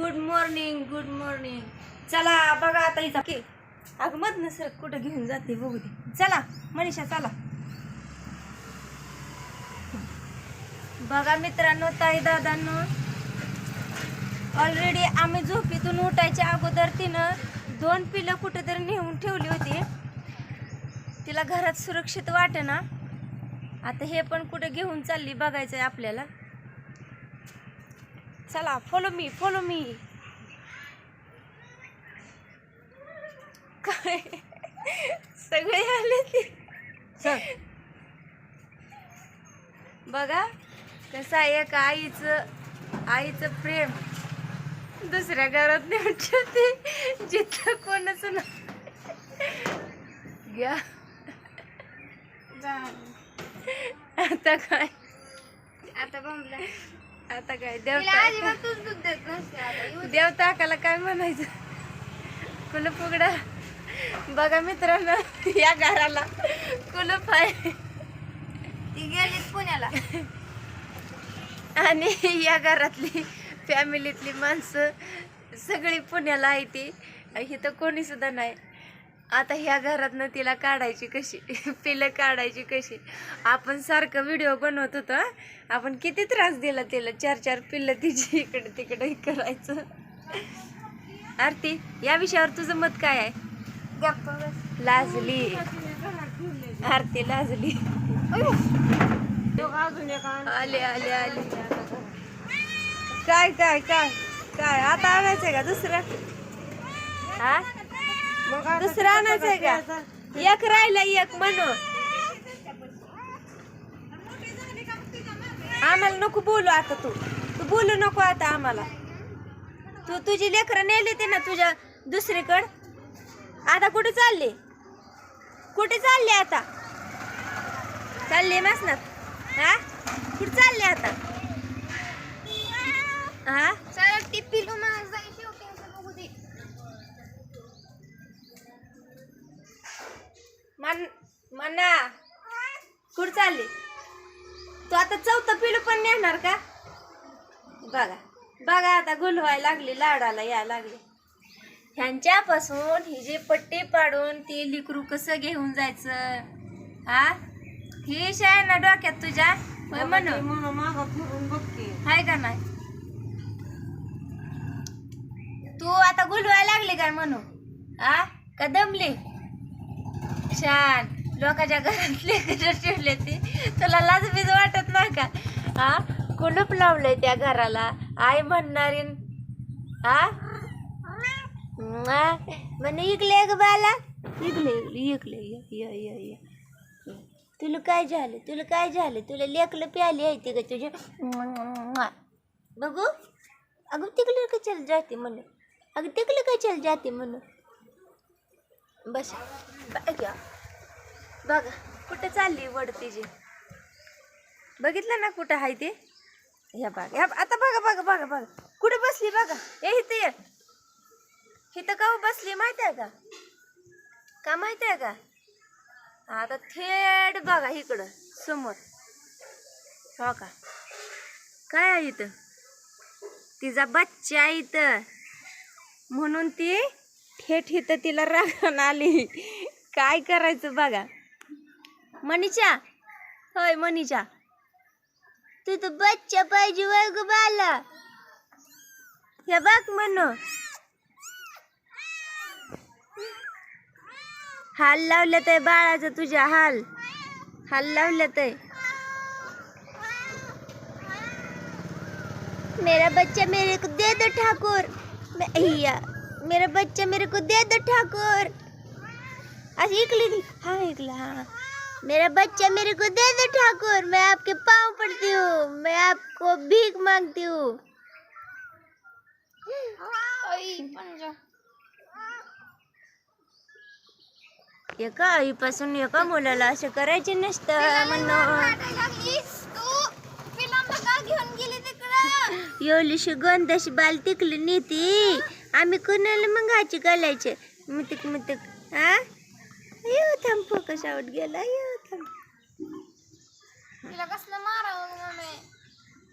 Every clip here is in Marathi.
गुड मॉर्निंग गुड मॉर्निंग चला बघा आता इथं के अगं मधनं सर कुठं घेऊन जाते बघू दे. चला मनीषा चला. बघा मित्रांनो ताई दादांनो. ऑलरेडी आम्ही झोपेतून उठायच्या अगोदर तिनं दोन पिलं कुठेतरी नेऊन ठेवली होती. तिला घरात सुरक्षित वाटेना. आता हे पण कुठे घेऊन चालली बघायचं आहे आपल्याला. चला फॉलो मी फॉलो मी काय? सगळे आले ते. बघा कसं आहे एक आईचं आईचं प्रेम. दुसऱ्या घरात नेऊन ठेवते जिथं कोणच ना घ्या. आता काय? आता बंबला. आता काय देवता अजिबातच दूध देत नसते आता येऊ दे. देवताकाला काय म्हणायचं? कुलूप उघडा बघा मित्रांनो या घराला कुलूप आहे ती गेलीत पुण्याला. आणि या घरातली फॅमिलीतली माणसं सगळी पुण्याला आहे ती. इथं कोणी सुद्धा नाही. आता ह्या घरातनं तिला काढायची कशी? पिलं काढायची कशी? आपण सारखं व्हिडिओ बनवत होतो. आपण किती त्रास दिला तिला? चार चार पिल्लं तिची इकडे तिकडे करायचं. आरती या विषयावर तुझं मत काय आहे? लाजली. आरती लाजली. आले आले आले. काय काय काय? काय? आता आणायचंय का दुसरं? हा? दुसरं आणायचंय का? एक राहिला एक म्हणून आम्हाला नको बोलू आता तू. तू बोलू नको आता आम्हाला. तू तुझी लेकरं नेली ते ना तुझ्या दुसरीकड. आता कुठे चालली? कुठे चालली आता? चालली ना हा? कुठे चालली आता? हा? चला ती पिलू माझा मन मना कुठे चालली? तू आता चौथं पिलू पण नेणार का? बघा बघा आता गुलवायला लागली लाडाला या लागली. ह्यांच्यापासून ही जी पट्टी पाडून ती लिकरू कसं घेऊन जायचं? हा ही शाय ना डोक्यात तुझ्या? होय म्हणून हाय का नाही? तू आता गुलवायला लागली काय म्हणू हा का दमली? छान. लोकांच्या घरातले ठेवले ते तुला लाजबीज वाटत नाही का? हा कुलूप लावलंय त्या घराला. आई म्हणणारी हा म्हणे इकले ग बाला. इकले इकले ये ये ये ये. तुला काय झालं? तुला काय झालं? तुला लेकलं प्याली आहे ते ग तुझे. बघू. अगं तिकडे का चल जाते म्हणून? अगं तिकडे का चल जाते म्हणून? बस. बघा बघा कुठं चालली वड तिची? बघितलं ना कुठं आहे ते? ह्या बघा ह्या आता बघा बघा बघा बघा. कुठं बसली बघा? ए इथं ये. इथं का बसली माहिती आहे का? का माहिती आहे का? आता थेट बघा इकडं समोर. हो का? काय आहे इथं? तिचा बच्चा आहे इथं. म्हणून ती थेट इथं तिला रागण आली. काय करायचं बघा. मनीषा होय मनीषा. तू तर बच्चा पाहिजे वर्ग बाला. हे बघ म्हणू हाल लावलं तय बाळाचं तुझ्या हाल. हाल लावलं तय. मेरा बच्चा मेरे को दे दो ठाकुर. मैं- मेरा बच्चा मेरे को दे दो ठाकुर। आज इकली थी हाँ इकला हाँ। मेरा बच्चा मेरे को दे दो ठाकुर। मैं आपके पाँव पड़ती हूँ। मैं आपको भीख मांगती हूँ। एका आईपासून एका मुलाला असं करायचे नसतं म्हणून. तू? एवढीशी गंधाशी बाल तिकली नेती आम्ही कुणाला मग हाची घालायचे? मुतिक मुतिक हा येऊ थांब फोकस आउट गेला येऊ थांब. तिला कसलं मारावं मम्मी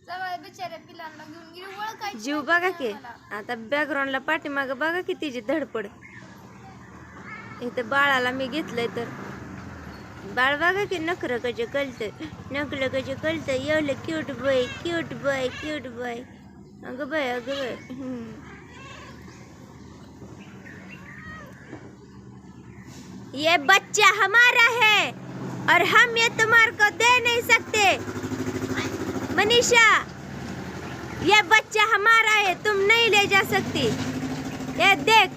सगळ्या बिचाऱ्या पिलांना घेऊन गेली ओळखायची जीव बघा की. आता बॅकग्राऊंडला पाठीमाग बघा की तिची धडपड. इथं बाळाला मी घेतलंय तर. बाळ बघा की नखरं कसे कळतं नखरं कसे कळतं एवढं cute boy cute boy cute boy अगं बाय अगं बाय ये बच्चा हमारा है और हम ये तुम्हारे को दे नहीं सकते। मनीषा ये बच्चा हमारा है तुम नहीं ले जा सकती। ये देख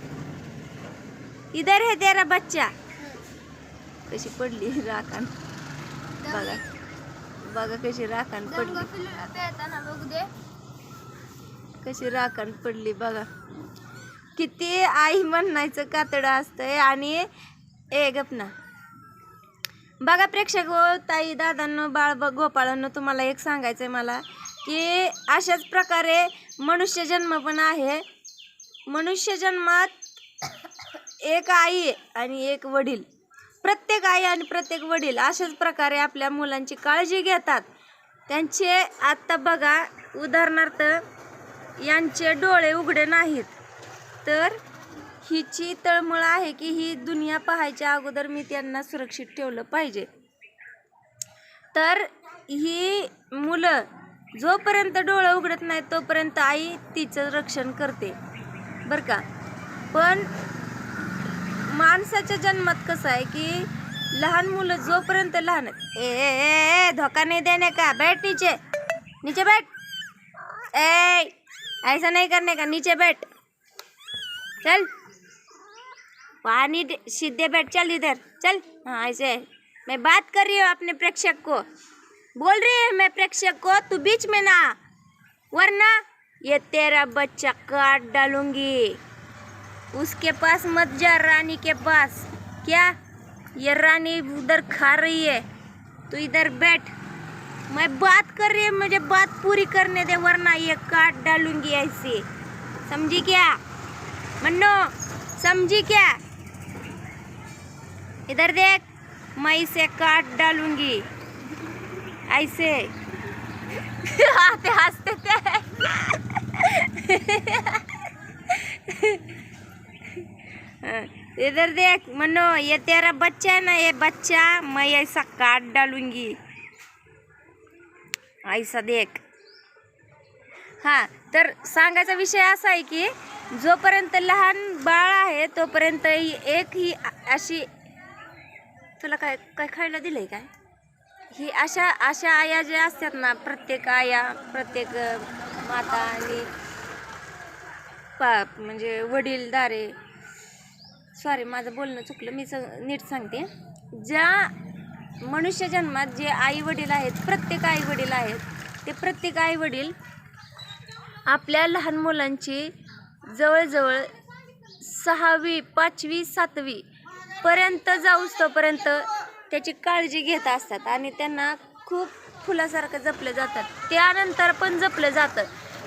इधर है तेरा बच्चा। कशी पडली राखण बघा बघा कशी राखण गंगा पडली कशी राखण पडली बघा किती आई म्हणायचं कातडं असतंय आणि ए गपना बघा प्रेक्षक हो, ताई दादांनो बाळ ब- गोपाळांनो तुम्हाला एक सांगायचं आहे मला की अशाच प्रकारे मनुष्य जन्म पण आहे. मनुष्य जन्मात एक आई आणि एक वडील. प्रत्येक आई आणि प्रत्येक वडील अशाच प्रकारे आपल्या मुलांची काळजी घेतात. त्यांचे आत्ता बघा उदाहरणार्थ यांचे डोळे उघडे नाहीत. तर हिची तळमळ आहे की ही दुनिया पाहायच्या अगोदर मी त्यांना सुरक्षित ठेवलं पाहिजे. तर ही मुलं जोपर्यंत डोळं उघडत नाही तोपर्यंत आई तिचं रक्षण करते. बरं का? पण माणसाच्या जन्मात कसं आहे की लहान मुलं जोपर्यंत लहान ए ए, ए धोका नाही देणे का? बैठ नीचे. नीचे बैठ. ए ऐसा नाही करणे का? नीचे बैठ. चल. पानी सीधे बैठ, चल इधर, चल। हाँ ऐसे मैं बात कर रही हूँ अपने प्रेक्षक को। बोल रही है मैं प्रेक्षक को, तू बीच में ना, वरना ये तेरा बच्चा काट डालूँगी। उसके पास मत जा, रानी के पास। क्या? ये रानी उधर खा रही है। तू इधर बैठ। मैं बात कर रही हूँ, मुझे बात पूरी करने दे, वरना ये काट डालूँगी ऐसे। समझी क्या? मन्नो, समझी क्या? इधर देख मैं इसे काट डालूंगी। ऐसे। आते हंसते थे। इधर देख मनो ये तेरा बच्चा है ना ये बच्चा मैं ऐसा काट डालूंगी। ऐसा देख। हां तर सांगायचा विषय असा आहे की जोपर्यंत लहान बाळ आहे तोपर्यंत ही एक ही अशी तुला काय काय खायला दिलंय काय? ही अशा अशा आया ज्या असतात ना प्रत्येक आया प्रत्येक माता आणि पा म्हणजे वडीलदारे सॉरी माझं बोलणं चुकलं. मी स नीट सांगते. ज्या मनुष्य जन्मात जे आई वडील आहेत प्रत्येक आई वडील आहेत ते प्रत्येक आई वडील आपल्या लहान मुलांची जवळजवळ सहावी पाचवी सातवी पर्यंत जाऊस तोपर्यंत त्याची काळजी घेत असतात आणि त्यांना खूप फुलासारखं जपलं जातात त्यानंतर पण जपलं जातं.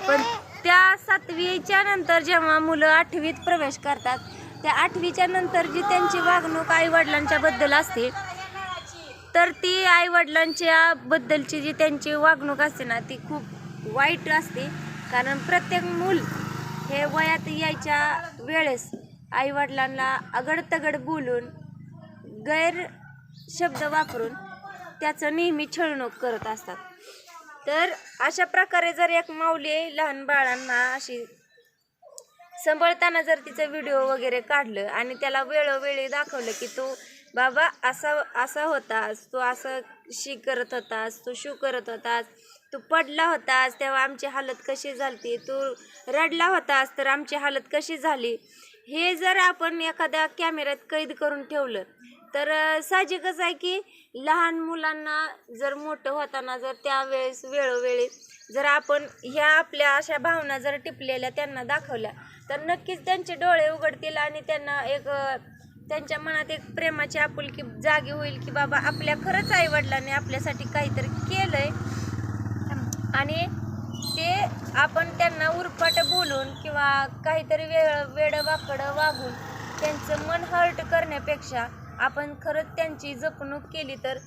पण त्या सातवीच्या नंतर जेव्हा मुलं आठवीत प्रवेश करतात त्या आठवीच्या नंतर जी त्यांची वागणूक आईवडिलांच्या बद्दल असते तर ती आईवडिलांच्या बद्दलची जी त्यांची वागणूक असते ना ती खूप वाईट असते. कारण प्रत्येक मूल हे वयात यायच्या वेळेस आईवडिलांना अगडतगड बोलून गैर शब्द वापरून त्याचं नेहमी छळणूक करत असतात. तर अशा प्रकारे जर एक माऊली लहान बाळांना अशी सांभाळताना जर तिचं व्हिडिओ वगैरे काढलं आणि त्याला वेळोवेळी दाखवलं की तू बाबा असा असा होतास तू असं शी करत होतास तू शू करत होतास तू पडला होतास तेव्हा आमची हालत कशी झाली तू रडला होतास तर आमची हालत कशी झाली? हे जर आपण एखाद्या कॅमेऱ्यात कैद करून ठेवलं तर साहजिकच आहे की लहान मुलांना जर मोठं होताना जर त्यावेळेस वेळोवेळी जर आपण ह्या आपल्या अशा भावना जर टिपलेल्या त्यांना दाखवल्या तर नक्कीच त्यांचे डोळे उघडतील आणि त्यांना एक त्यांच्या मनात एक प्रेमाची आपुलकी जागी होईल की बाबा आपल्या खरंच आईवडिलांनी आपल्यासाठी काहीतरी केलं आहे आणि आपण त्यांना उरफाट बोलून किंवा काहीतरी वेळ वेडं वागून त्यांचं मन हर्ट करण्यापेक्षा आपण खरंच त्यांची जपणूक केली तर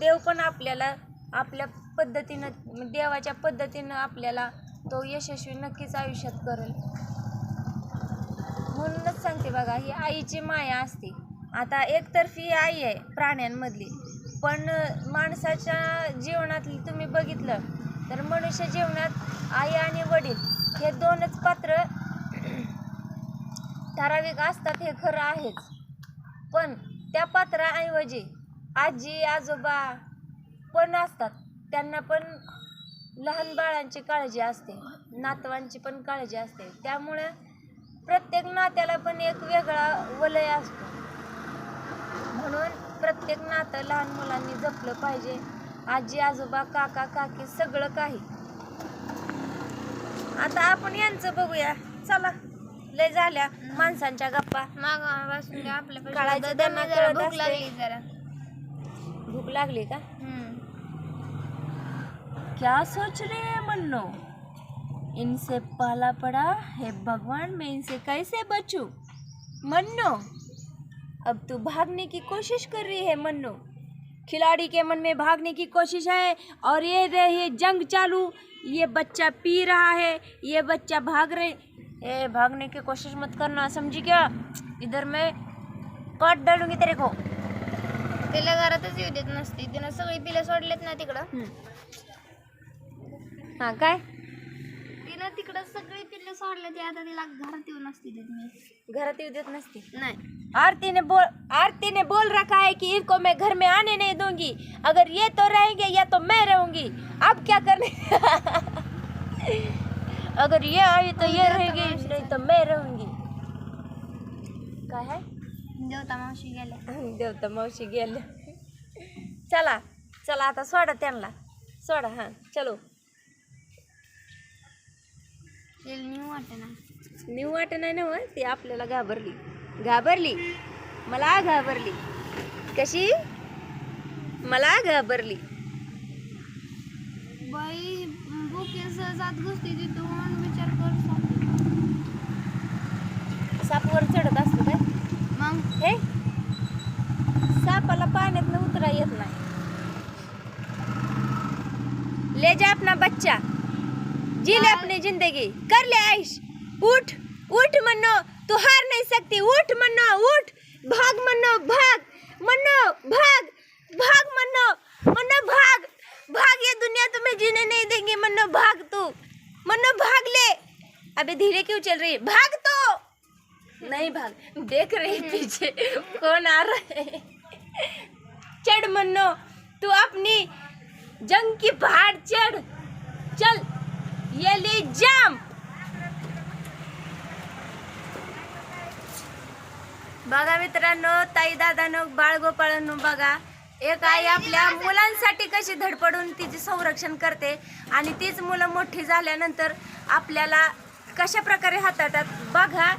देव पण आपल्याला आपल्या पद्धतीनं देवाच्या पद्धतीनं आपल्याला तो यशस्वी नक्कीच आयुष्यात करेल. म्हणूनच सांगते बघा ही आईची माया असते. आता एकतर्फी आई आहे प्राण्यांमधली. पण माणसाच्या जीवनातली तुम्ही बघितलं तर मनुष्य जीवनात आई आणि वडील हे दोनच पात्र ठराविक असतात हे खरं आहेच. पण त्या पात्राऐवजी आजी आजोबा पण असतात. त्यांना पण लहान बाळांची काळजी असते नातवांची पण काळजी असते. त्यामुळे प्रत्येक नात्याला पण एक वेगळा वलय असतो. म्हणून प्रत्येक नातं लहान मुलांनी जपलं पाहिजे. आजी आजोबा काका काकी सगळं काही. आता आपण यांचं बघूया. चला. लय झाल्या माणसांच्या गप्पा. मागापासून आपल्या कळायचं त्यांना जरा कळत भूक असते. लागली जरा. भूक लागली का? हम्म. क्या सोच रहे हैं मन्नो? इनसे पाला पड़ा है भगवान मैं इनसे कैसे बचूं? मन्नो अब तू भागने की कोशिश कर रही है मन्नो? खिलाड़ी के मन में भागने की कोशिश है और ये रही जंग चालू। ये बच्चा पी रहा है ये बच्चा भाग रहे। ए भागने की कोशिश मत करना समझी क्या? इधर मैं काट डालूँगी तेरे को। तिला घरातच येऊ देत नसते तिनं सगळी पिलं सोडलेत ना तिकडं. हाँ काय? तिनं तिकडं सगळी पिल्लं सोडले ते आता तिला घरात येऊ नसते देत मी घरात येऊ देत नसते. नाही. आरती ने बोल आरती ने बोल रखा है कि इनको मैं घर में आने नहीं दूँगी. अगर ये तो रहेंगे या तो मैं रहूँगी. अब क्या करने? अगर ये आई तो ये रहेगी नहीं तो मैं रहूँगी. काय देवता मावशी गेल्या देवता मावशी चला चला आता सोडा त्यांना. सोडा हाँ चलो. न्यू वाटेना. न्यू वाट नाही ना ती आपल्याला घाबरली. घाबरली? मला घाबरली. कशी? मला घाबरली. बाई बुके जात घुसते तिथून विचार कर साप. सापवर चढत असतो काय? मग? हे? सापाला पाण्यात उतरा येत नाही. ले जा अपना बच्चा. जी ले अपनी ज़िंदगी। कर ले आइश उठ उठ मन्नो। तू हार नहीं सकती। उठ मन्नो, उठ। भाग मन्नो भाग। मन्नो, भाग। भाग मन्नो। मन्नो, भाग। भाग, ये दुनिया तुम्हें जीने नहीं देंगी। मन्नो, भाग तू। मन्नो, भाग ले। अबे धीरे क्यों चल रही है? भाग तो। नहीं भाग। देख रही पीछे। कौन आ रहा है? चढ़ मन्नो। तू अपनी जंग की पहाड़ चढ़। चल। Yelly jump. बघा मित्रांनो ताई दादानो बाळगोपाळांनो बघा. एक आई आपल्या मुलांसाठी कशी धडपडून तिचे संरक्षण करते आणि तीच मुलं मोठी झाल्यानंतर आपल्याला कशा प्रकारे हाताळतात बघा.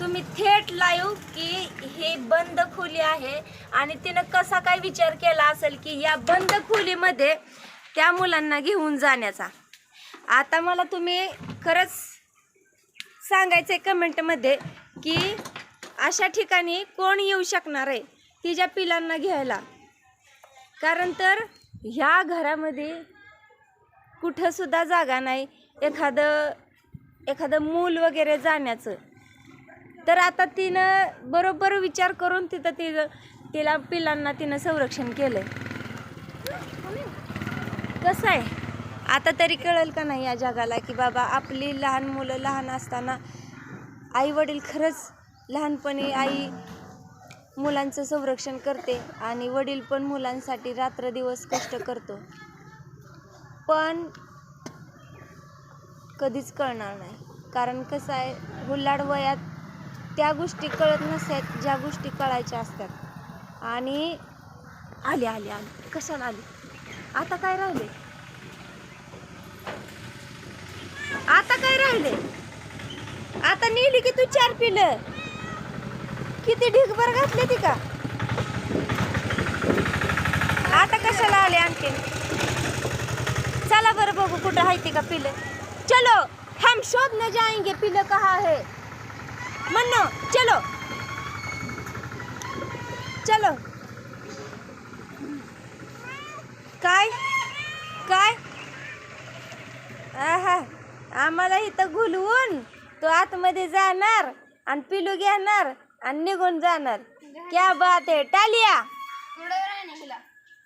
तुम्ही थेट लाईव्ह की हे बंद खोली आहे आणि तिनं कसा काय विचार केला असेल की या बंद खोलीमध्ये त्या मुलांना घेऊन जाण्याचा. आता मला तुम्ही खरंच सांगायचं आहे कमेंटमध्ये की अशा ठिकाणी कोण येऊ शकणार आहे तिच्या पिलांना घ्यायला? कारण तर ह्या घरामध्ये कुठंसुद्धा जागा नाही. एखादं एखादं मूल वगैरे जाण्याचं. तर आता तिनं बरोबर विचार करून तिथं तिचं तिला पिलांना तिनं संरक्षण केलं कसं आहे? आता तरी कळेल का नाही या जगाला की बाबा आपली लहान मुलं लहान असताना आई वडील खरंच लहानपणी आई मुलांचं संरक्षण करते आणि वडील पण मुलांसाठी रात्रदिवस कष्ट करतो. पण कधीच कळणार नाही. कारण कसं आहे हुल्लाड वयात त्या गोष्टी कळत नसतात ज्या गोष्टी कळायच्या असतात. आणि आली आली आली. कशाला आली? आता काय राहिले? राहिले? आता नेली की तू चार पिलं. किती ढिगभर घातले ती का? आता कशाला आले आणखी चला बरं बघू कुठं आहे ती का पिलं. चलो, हम शोधने जाएँगे पिलं कहा है. मन्नो, चलो. चलो. काय? काय? आहा. आम्हाला इथं घुलवून तो आतमध्ये जाणार आणि पिलू घेणार आणि निघून जाणार. क्या बात आहे. टालिया.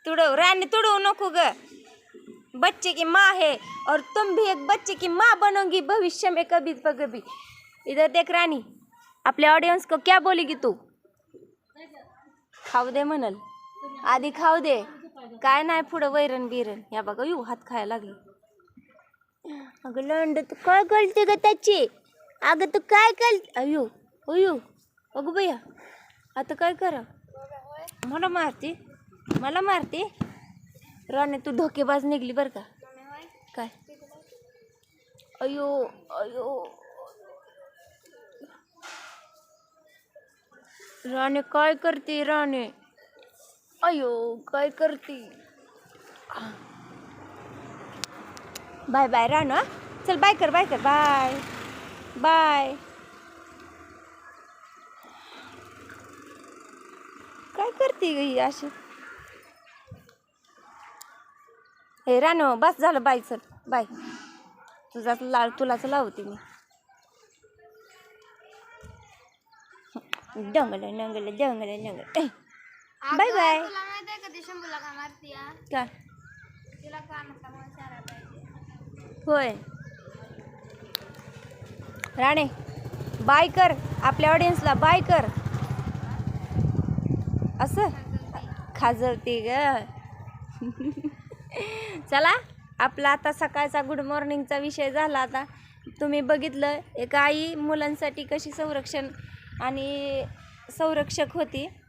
तुडव राणी तुडवू नको ग. बच्चे की माँ है और तुम भी एक बच्चे की माँ बनोगी भविष्य में कभी कभी इधर देख राणी आपल्या ऑडियन्स को क्या बोलेगी तू? खाऊ दे म्हणल. आधी खाऊ दे. काय नाही पुढं वैरण बिरण या बघा यू हात खायला लागले. अगं लंड तू काय करते ग त्याची? अगं तू काय कर अयो अयो अगं भैया आता काय करा? मला मारते मला मारते? राणे तू धोकेबाज निघली बरं का? काय? अयो अयो. राणे काय करते राणे? अयो काय करते? Bye bye. हा? चल बाय कर बाय कर. बाय. बाय. काय करते ग ही अशी? हे रानो बस झालं बाय. चल बाय. तुझा लाळ तुलाच लावते मी. डंगल डंगल डंगल डंगल. Bye bye. होय. राणे बाय कर. आपल्या ऑडियन्सला बाय कर. असं? खाजवते ग. चला आपला आता सकाळचा गुड मॉर्निंगचा विषय झाला आता. तुम्ही बघितलं एक आई मुलांसाठी कशी संरक्षण आणि संरक्षक होती.